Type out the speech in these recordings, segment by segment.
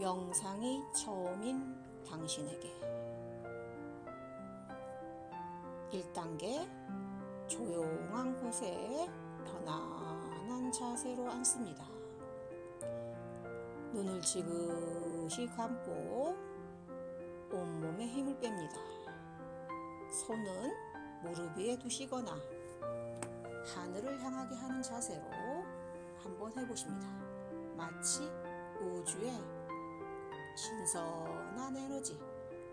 명상이 처음인 당신에게 1단계 조용한 곳에 편안한 자세로 앉습니다. 눈을 지그시 감고 온몸에 힘을 뺍니다. 손은 무릎 위에 두시거나 하늘을 향하게 하는 자세로 한번 해보십니다. 마치 우주의 신선한 에너지,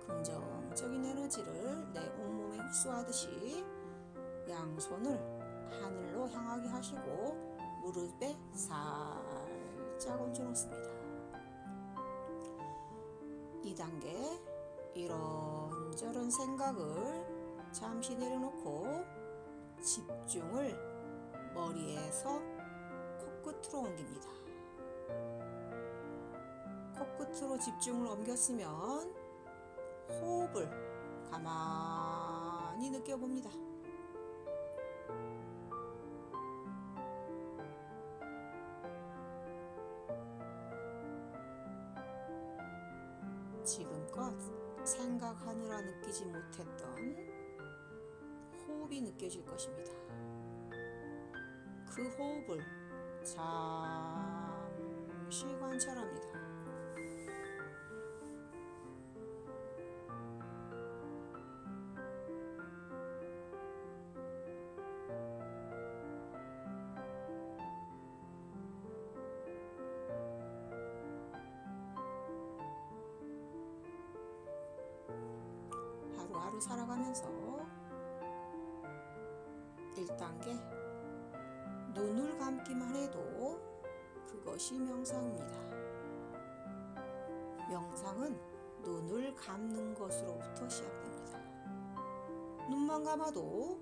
긍정적인 에너지를 내 온몸에 흡수하듯이 양손을 하늘로 향하게 하시고 무릎에 살짝 얹어놓습니다. 2단계 이런저런 생각을 잠시 내려놓고 집중을 머리에서 코끝으로 옮깁니다. 코끝으로 집중을 옮겼으면 호흡을 가만히 느껴봅니다. 지금껏 생각하느라 느끼지 못했던 호흡이 느껴질 것입니다. 그 호흡을 잠시 관찰합니다. 하루하루 살아가면서 1단계 눈을 감기만 해도 그것이 명상입니다. 명상은 눈을 감는 것으로부터 시작됩니다. 눈만 감아도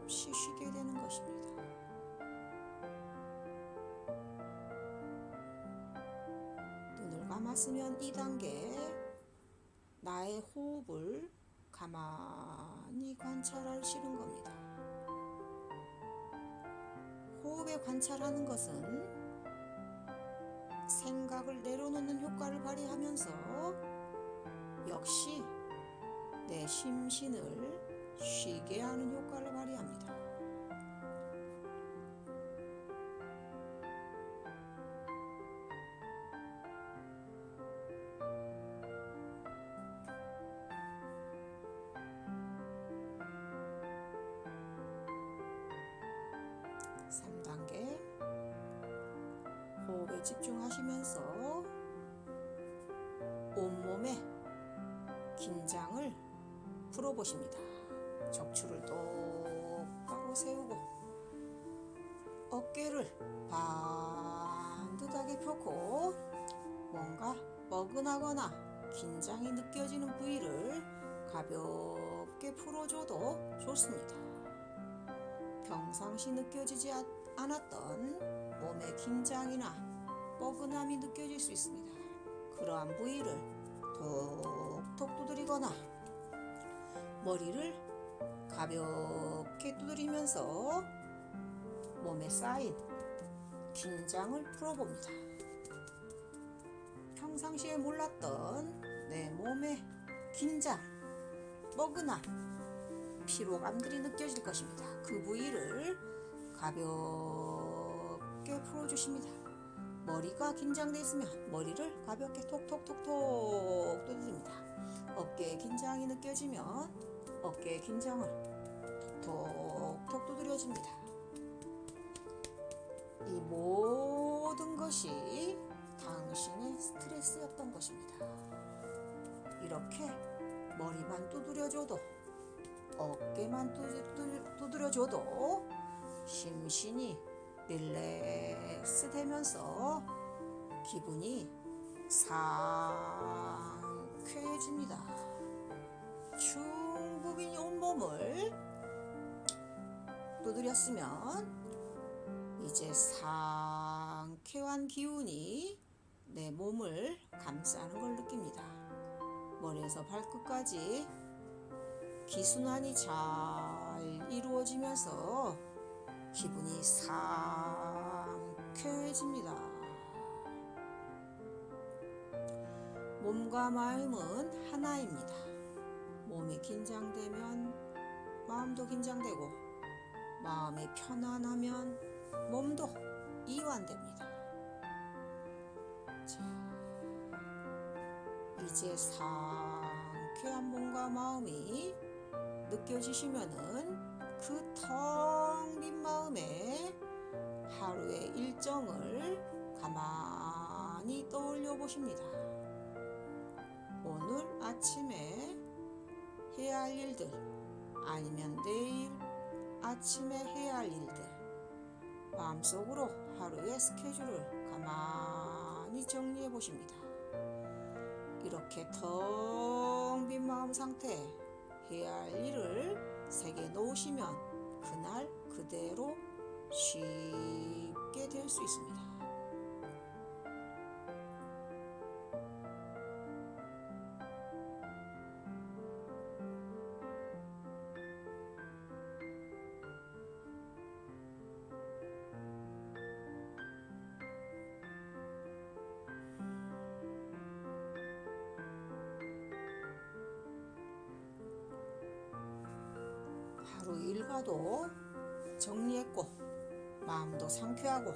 잠시 쉬게 되는 것입니다. 눈을 감았으면 2단계 나의 호흡을 가만히 관찰하시는 겁니다. 호흡에 관찰하는 것은 생각을 내려놓는 효과를 발휘하면서 역시 내 심신을 쉬게 하는 효과를 발휘합니다. 집중하시면서 온몸에 긴장을 풀어보십니다. 척추를 똑바로 세우고 어깨를 반듯하게 펴고 뭔가 뻐근하거나 긴장이 느껴지는 부위를 가볍게 풀어줘도 좋습니다. 평상시 느껴지지 않- 않았던 몸의 긴장이나 뻐근함이 느껴질 수 있습니다. 그러한 부위를 톡톡 두드리거나 머리를 가볍게 두드리면서 몸에 쌓인 긴장을 풀어봅니다. 평상시에 몰랐던 내 몸의 긴장, 뻐근함, 피로감들이 느껴질 것입니다. 그 부위를 가볍게 풀어주십니다. 머리가 긴장돼 있으면 머리를 가볍게 톡톡톡톡 두드립니다. 어깨에 긴장이 느껴지면 어깨의 긴장을 톡톡 두드려줍니다. 이 모든 것이 당신의 스트레스였던 것입니다. 이렇게 머리만 두드려줘도 어깨만 두드- 두드려줘도 심신이 릴렉스 되면서 기분이 상쾌해집니다. 충분히 온몸을 두드렸으면 이제 상쾌한 기운이 내 몸을 감싸는 걸 느낍니다. 머리에서 발끝까지 기순환이 잘 이루어지면서 기분이 상쾌해집니다. 몸과 마음은 하나입니다. 몸이 긴장되면 마음도 긴장되고 마음이 편안하면 몸도 이완됩니다. 자, 이제 상쾌한 몸과 마음이 느껴지시면은 그 텅 빈 마음에 하루의 일정을 가만히 떠올려 보십니다. 오늘 아침에 해야 할 일들 아니면 내일 아침에 해야 할 일들 마음속으로 하루의 스케줄을 가만히 정리해 보십니다. 이렇게 텅 빈 마음 상태 해야 할 일을 새겨 놓으시면 그날 그대로 쉽게 될 수 있습니다. 하루 일과도 정리했고 마음도 상쾌하고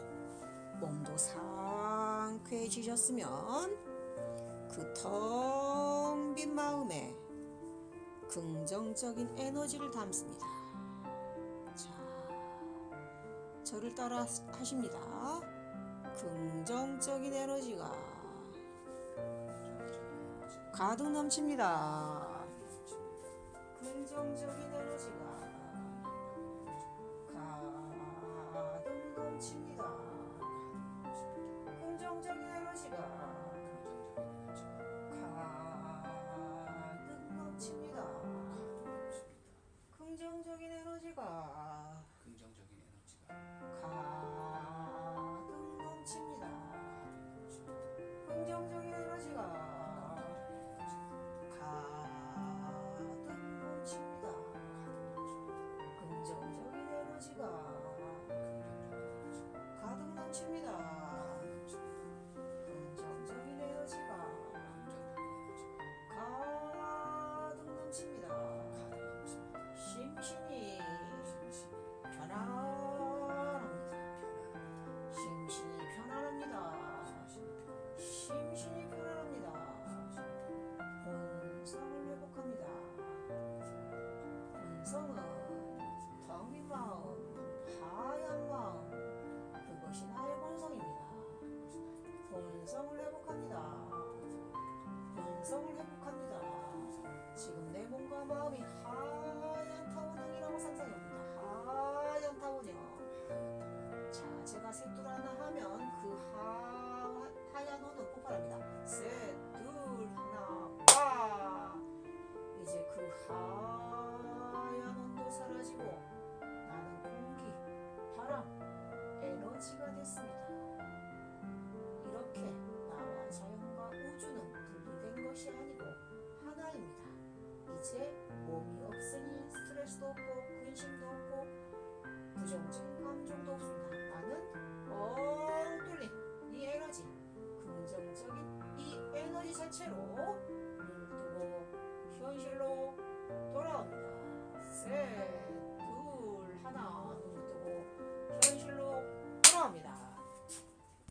몸도 상쾌해지셨으면 그 텅 빈 마음에 긍정적인 에너지를 담습니다. 자, 저를 따라 하십니다. 긍정적인 에너지가 가득 넘칩니다. 긍정적인 에너지가 바람, 에너지가 됐습니다. 이렇게 나와 자연과 우주는 분리된 것이 아니고 하나입니다. 이제 몸이 없으니 스트레스도 없고 근심도 없고 부정적인 감정도 없습니다. 나는 뻥 뚫린 이 에너지, 긍정적인 이 에너지 자체로